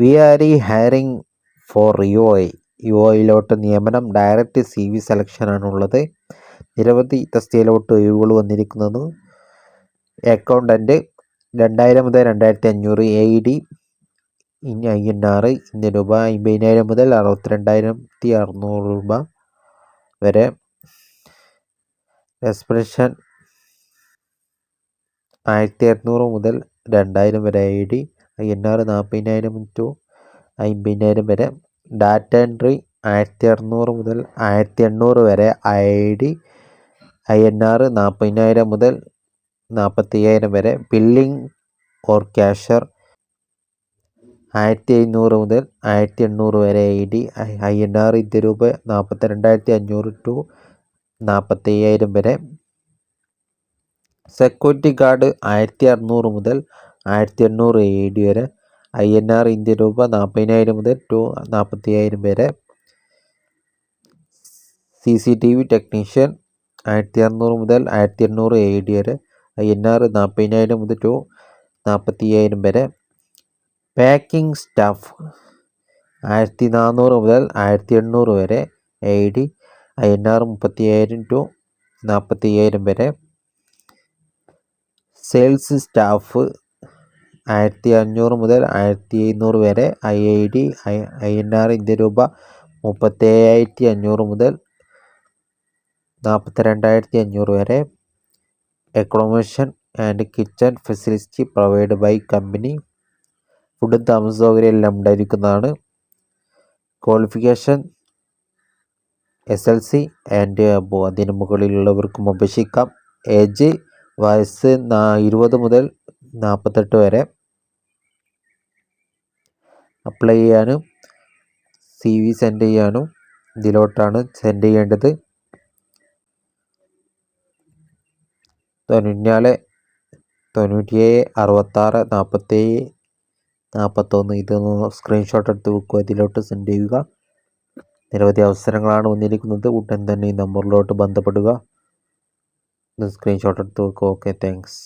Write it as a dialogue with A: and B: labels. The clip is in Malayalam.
A: വി ആർ ഈ hiring for U A E ഐയിലോട്ട് നിയമനം ഡയറക്റ്റ് സി വി സെലക്ഷനാണുള്ളത്. നിരവധി തസ്തിയിലോട്ട് ഒഴിവുകൾ വന്നിരിക്കുന്നത്. അക്കൗണ്ടന്റ് രണ്ടായിരം മുതൽ രണ്ടായിരത്തി അഞ്ഞൂറ് എ ഡി ഇനി ഐ എൻ ആർ ഇന്ത്യൻ രൂപ അമ്പതിനായിരം മുതൽ അറുപത്തിരണ്ടായിരത്തി അറുന്നൂറ് രൂപ വരെ. എക്സ്പ്രഷൻ ആയിരത്തി അറുന്നൂറ് മുതൽ രണ്ടായിരം വരെ ഐ ഡി. എൻ ആർ നാൽപ്പതിനായിരം ടു അമ്പതിനായിരം വരെ. ഡാറ്റ എൻട്രി ആയിരത്തി അറുന്നൂറ് മുതൽ ആയിരത്തി എണ്ണൂറ് വരെ. I D I N R നാൽപ്പതിനായിരം മുതൽ നാൽപ്പത്തി അയ്യായിരം വരെ. ബില്ലിംഗ് ഓർ ക്യാഷർ ആയിരത്തി എഴുന്നൂറ് മുതൽ ആയിരത്തി എണ്ണൂറ് വരെ. I D I N R India രൂപ നാൽപ്പത്തി രണ്ടായിരത്തി അഞ്ഞൂറ് ടു നാൽപ്പത്തി അയ്യായിരം വരെ. സെക്യൂരിറ്റി ഗാർഡ് ആയിരത്തി അറുന്നൂറ് മുതൽ ആയിരത്തി എണ്ണൂറ് എ ഡി വരെ. ഐ എൻ ആർ ഇന്ത്യ രൂപ നാൽപ്പതിനായിരം മുതൽ ടു നാൽപ്പത്തി അയ്യായിരം വരെ. C C T V technician ആയിരത്തി അറുന്നൂറ് മുതൽ ആയിരത്തി എണ്ണൂറ് എ ഡി വരെ. ഐ എൻ ആർ നാൽപ്പതിനായിരം മുതൽ ടു നാൽപ്പത്തി അയ്യായിരം വരെ. പാക്കിംഗ് സ്റ്റാഫ് ആയിരത്തി നാനൂറ് മുതൽ ആയിരത്തി എണ്ണൂറ് വരെ A D I N R മുപ്പത്തി അയ്യായിരം ടു നാൽപ്പത്തി അയ്യായിരം വരെ. സെയിൽസ് സ്റ്റാഫ് ആയിരത്തി അഞ്ഞൂറ് മുതൽ ആയിരത്തി എഴുന്നൂറ് വരെ I I D I I N R India രൂപ മുപ്പത്തി അയ്യായിരത്തി അഞ്ഞൂറ് മുതൽ നാൽപ്പത്തി രണ്ടായിരത്തി അഞ്ഞൂറ് വരെ accommodation and kitchen facility provide by company ഫുഡും താമസ സൗകര്യം എല്ലാം ഉണ്ടായിരിക്കുന്നതാണ്. Qualification S L C and അതിന് മുകളിലുള്ളവർക്കും അപേക്ഷിക്കാം. ഏജ് വയസ്സ് ഇരുപത് മുതൽ നാൽപ്പത്തെട്ട് വരെ. അപ്ലൈ ചെയ്യാനും സി വി സെൻഡ് ചെയ്യാനും ഇതിലോട്ടാണ് സെൻഡ് ചെയ്യേണ്ടത്. തൊണ്ണൂറ്റിനാല് തൊണ്ണൂറ്റിയേഴ് അറുപത്താറ് നാൽപ്പത്തേഴ് നാൽപ്പത്തൊന്ന് ഇതൊന്ന് സ്ക്രീൻഷോട്ട് എടുത്ത് വെക്കുക. ഇതിലോട്ട് സെൻഡ് ചെയ്യുക. നിരവധി അവസരങ്ങളാണ് വന്നിരിക്കുന്നത്. ഉടൻ തന്നെ ഈ നമ്പറിലോട്ട് ബന്ധപ്പെടുക. സ്ക്രീൻഷോട്ട് എടുത്ത് വെക്കുക. Okay thanks